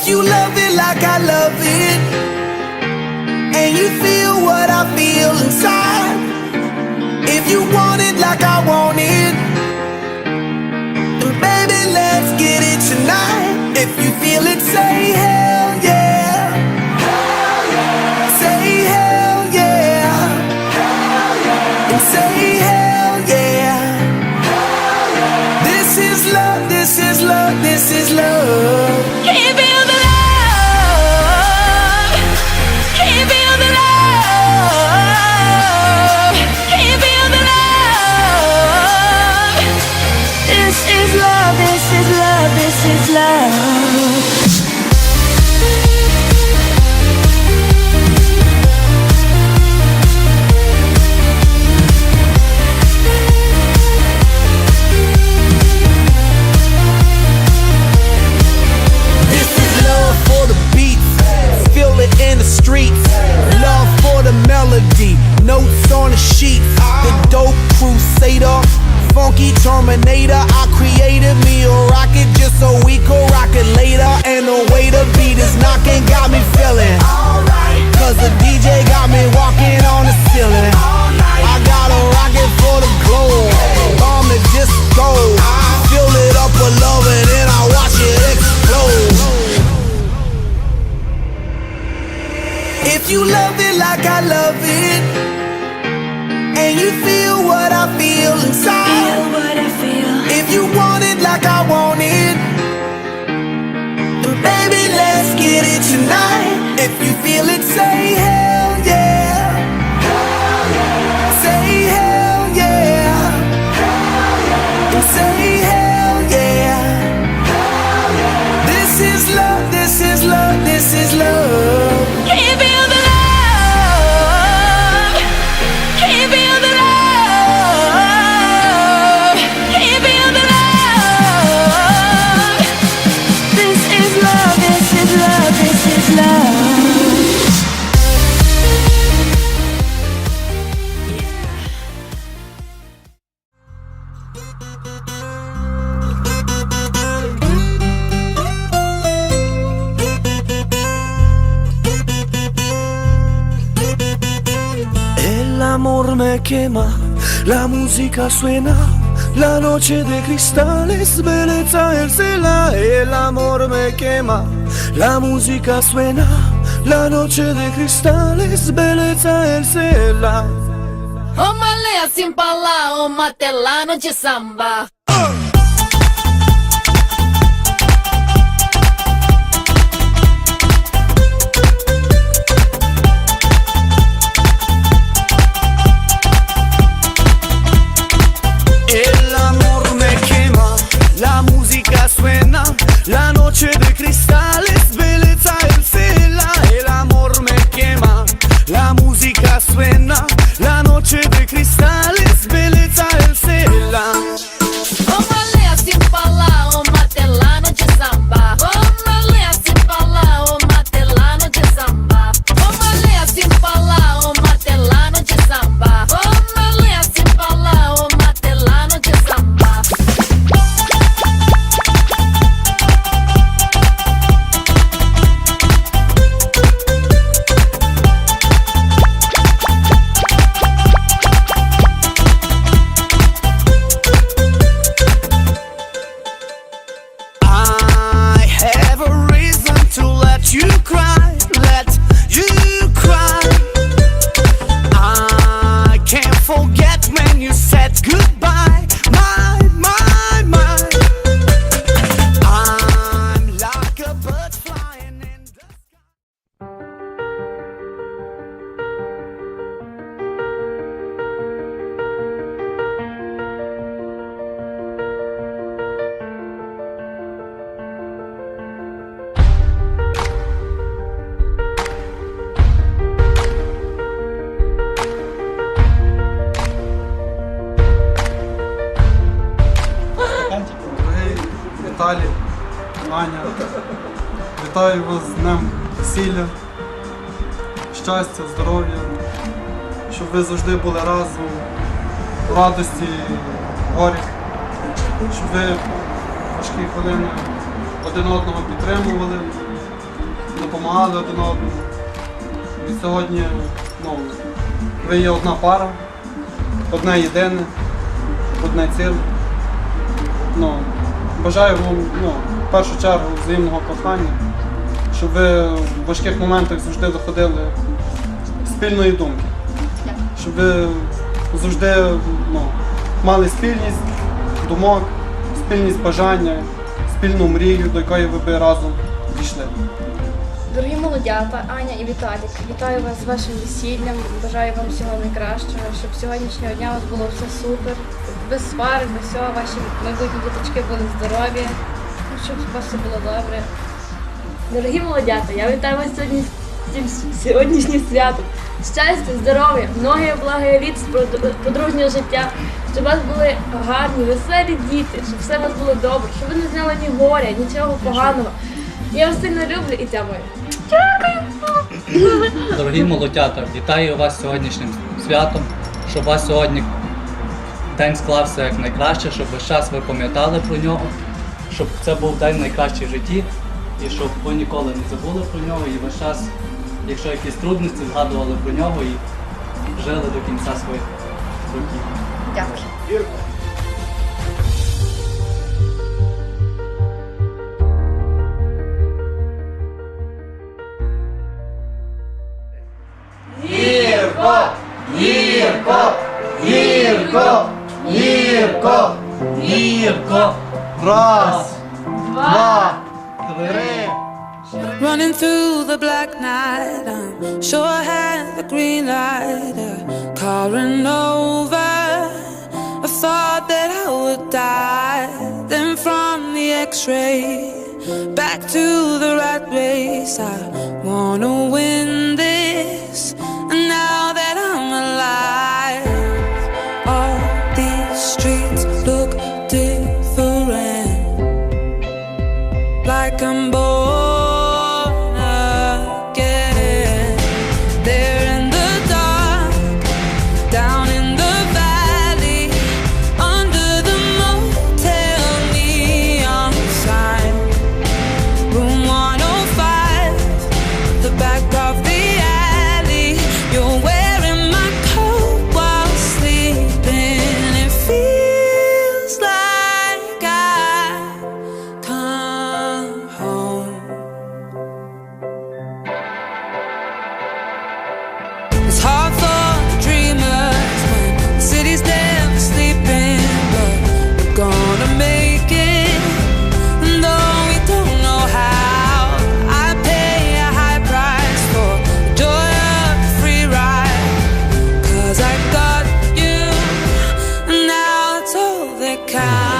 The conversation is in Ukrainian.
If you love it like I love it, and you feel what I feel inside, if you want it like I want it, then baby, let's get it tonight. If you feel it, say hell yeah. Say hell yeah. And say hell yeah. This is love, this is love, this is love. Can you love. The is knocking got me feeling. Cause the DJ got me walking on the ceiling. I got a rocket for the globe, bomb the disco. Fill it up with love and then I watch it explode. If you love it like I love it, and you feel what I feel inside, Feel what I feel. if you want it like I want it, get it tonight. If you feel it, say hell me quema, la música suena, la noche de cristal es belleza ercela, el amor me quema, la música suena, la noche de cristales, cristal es belleza ercela. Uma leia simbala, uma telano de samba. Вітаю вас з Днем весілля, щастя, здоров'я, щоб ви завжди були разом радості, горі, щоб ви важкі хвилини один одного підтримували, допомагали один одному. І сьогодні ну, ви є одна пара, одне єдине, одне ціле. Ну, бажаю вам ну, в першу чергу взаємного кохання, щоб ви в важких моментах завжди доходили спільної думки. Щоб ви завжди ну, мали спільність думок, спільність бажання, спільну мрію, до якої ви би разом дійшли. Дорогі молодята, Аня і Віталік, вітаю вас з вашим весіллям. Бажаю вам всього найкращого, щоб сьогоднішнього дня у вас було все супер, без сварок, без всього, ваші майбутні діточки були здорові, ну, щоб у вас все було добре. Дорогі молодята, я вітаю вас сьогодні сьогоднішнім святом. Щастя, здоров'я, многие благих літ подружнього життя, щоб у вас були гарні, веселі діти, щоб все у вас було добре, щоб ви не знали ні горя, нічого поганого. Я вас сильно люблю і тямую. Дорогі молодята, вітаю вас сьогоднішнім святом, щоб у вас сьогодні день склався як найкраще, щоб весь час ви пам'ятали про нього, щоб це був день найкращий в житті, і щоб ви ніколи не забули про нього, і весь час, якщо якісь трудності, згадували про нього і жили до кінця своїх років. Дякую. Гірко! Гірко! Гірко! Гірко! Гірко! Раз, два, три. Running through the black night, I'm sure I had the green light. Uh, a car ran over. I thought that I would die. Then from the X-ray back to the rat race, I wanna win this. car.